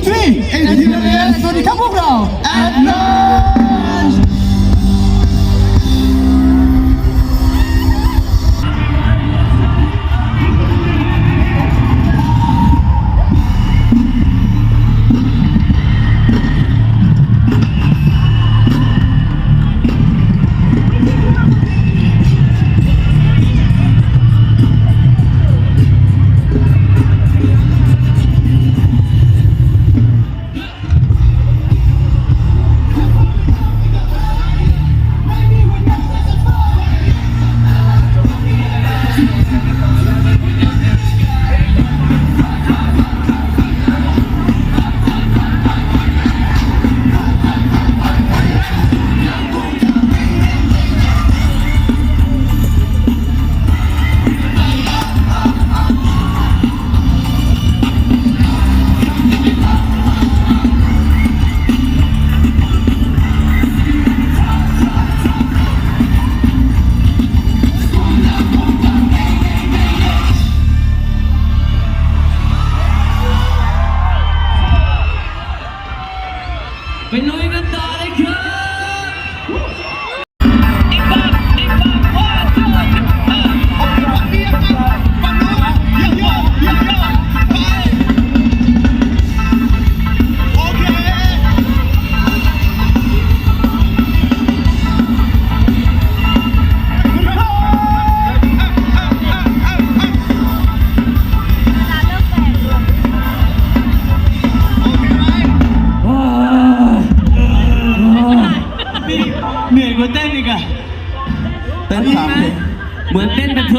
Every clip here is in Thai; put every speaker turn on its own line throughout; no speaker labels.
three and here สวัสดีครับพวกเรา at last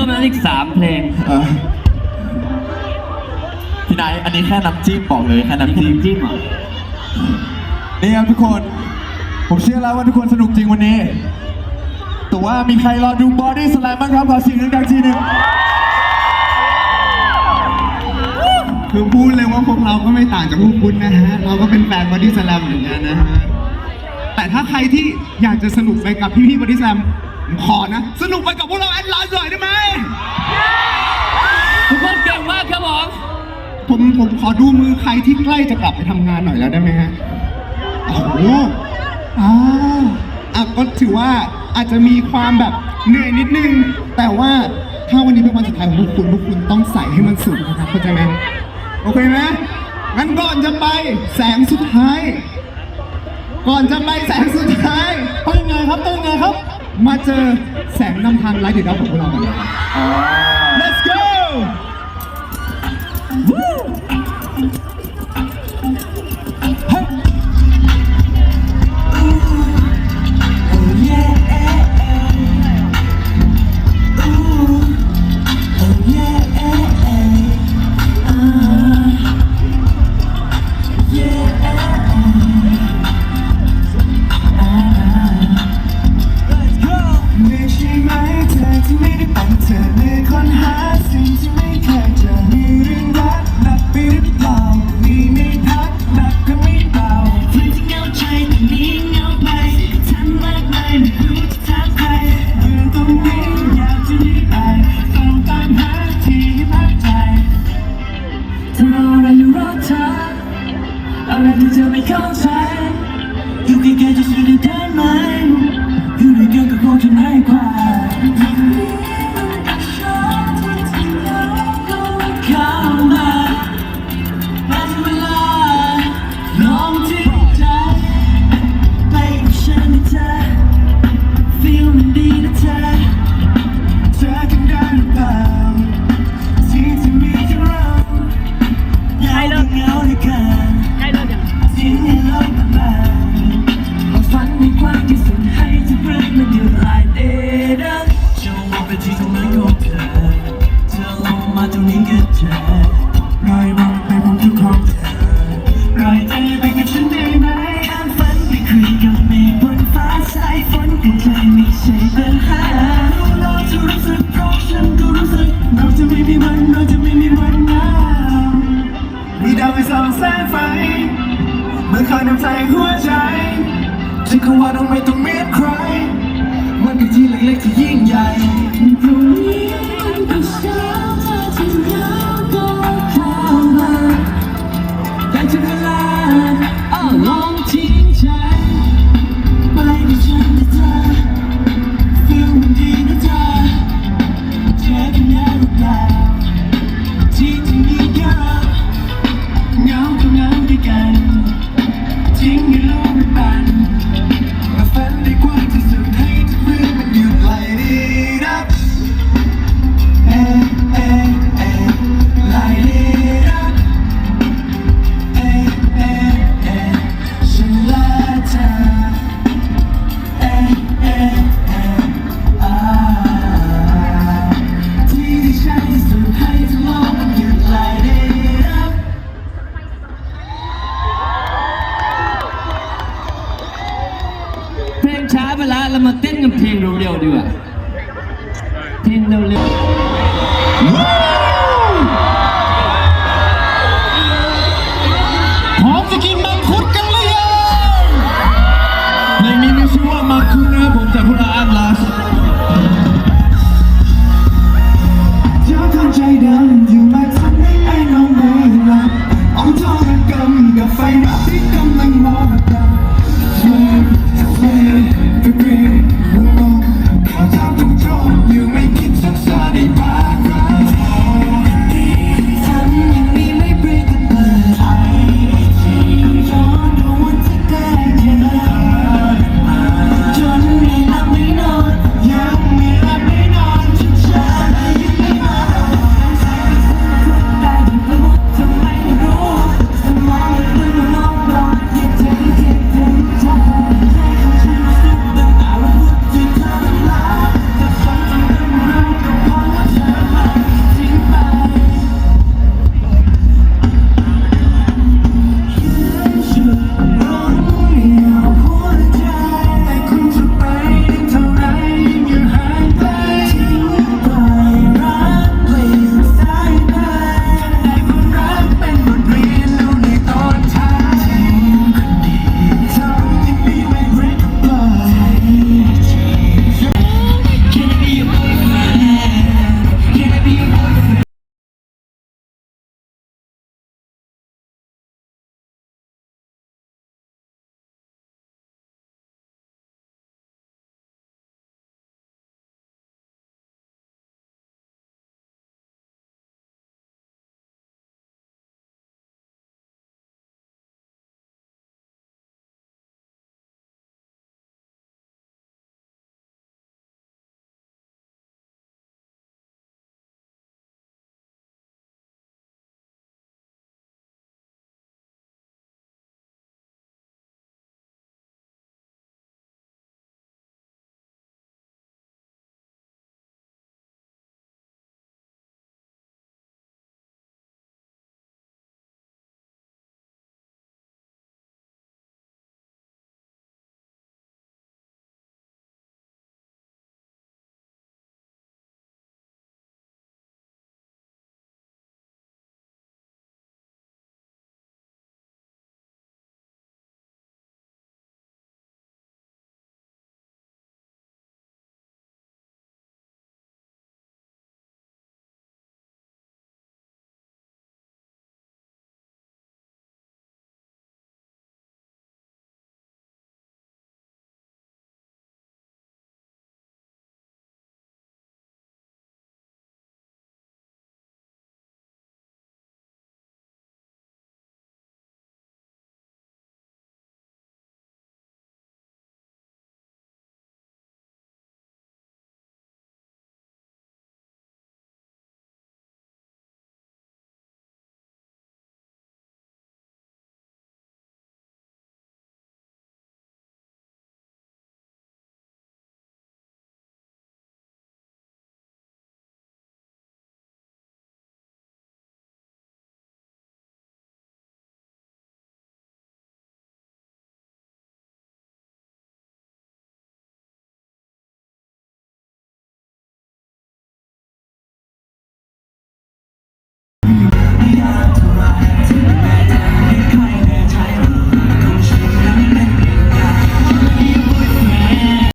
มื
อนเต้นไปเพิ่มมาอีกสามเพลง
เออพี่นายอันนี้แค่น้ำจิ้มบอกเลยแค่น้ำจิ้ม
จิ้มเหรอ
นี่ครับทุกคน ผมเชื่อแล้วว่าทุกคนสนุกจริงวันนี้ แต่ว่ามีใครรอดูบอดี้สแลมบ้างครับขอเสียงดังๆทีหนึง
คือพูดเลยว่าพวกเราก็ไม่ต่างจากพวกคุณนะฮะ เราก็เป็นแฟนบอดี้สแลมเหมือนกันนะฮะ แต่ถ้าใครที่อยากจะสนุกไปกับพี่ๆบอดี้สแลมผม ขอนะ สนุกไปกับพวกเราแอดลาสหน่อยได้ไหม
ทุกคนเก่งมากครับผม
ผมผมขอดูมือใครที่ใกล้จะกลับไปทำงานหน่อยแล้วได้ไหมฮะโอ้โหอ่าอะก็ถือว่าอาจจะมีความแบบเหนื่อยนิดนึง แต่ว่าถ้าวันนี้เป็นวันสุดท้ายของพวกคุณพวกคุณต้องใส่ให้มันสุดนะครับเข้าใจไหมโอเคไหมงั้นก่อนจะไปแสงสุดท้าย ก่อนจะไปแสงสุดท้ายต้องยังไงครับต้องยังไงครับ มาเจอแสงนำทางไลท์เดียวของพวกเรากันเลย Let's go เมื่อคอ
ย
นำใจหัวใจฉันคงว่าต้องไม่ต้องเมียใคร มันคือที่เล็กๆที่ยิ่งใหญ่
ทีมเร็
วๆดีกว่า
ทีมเร็วๆ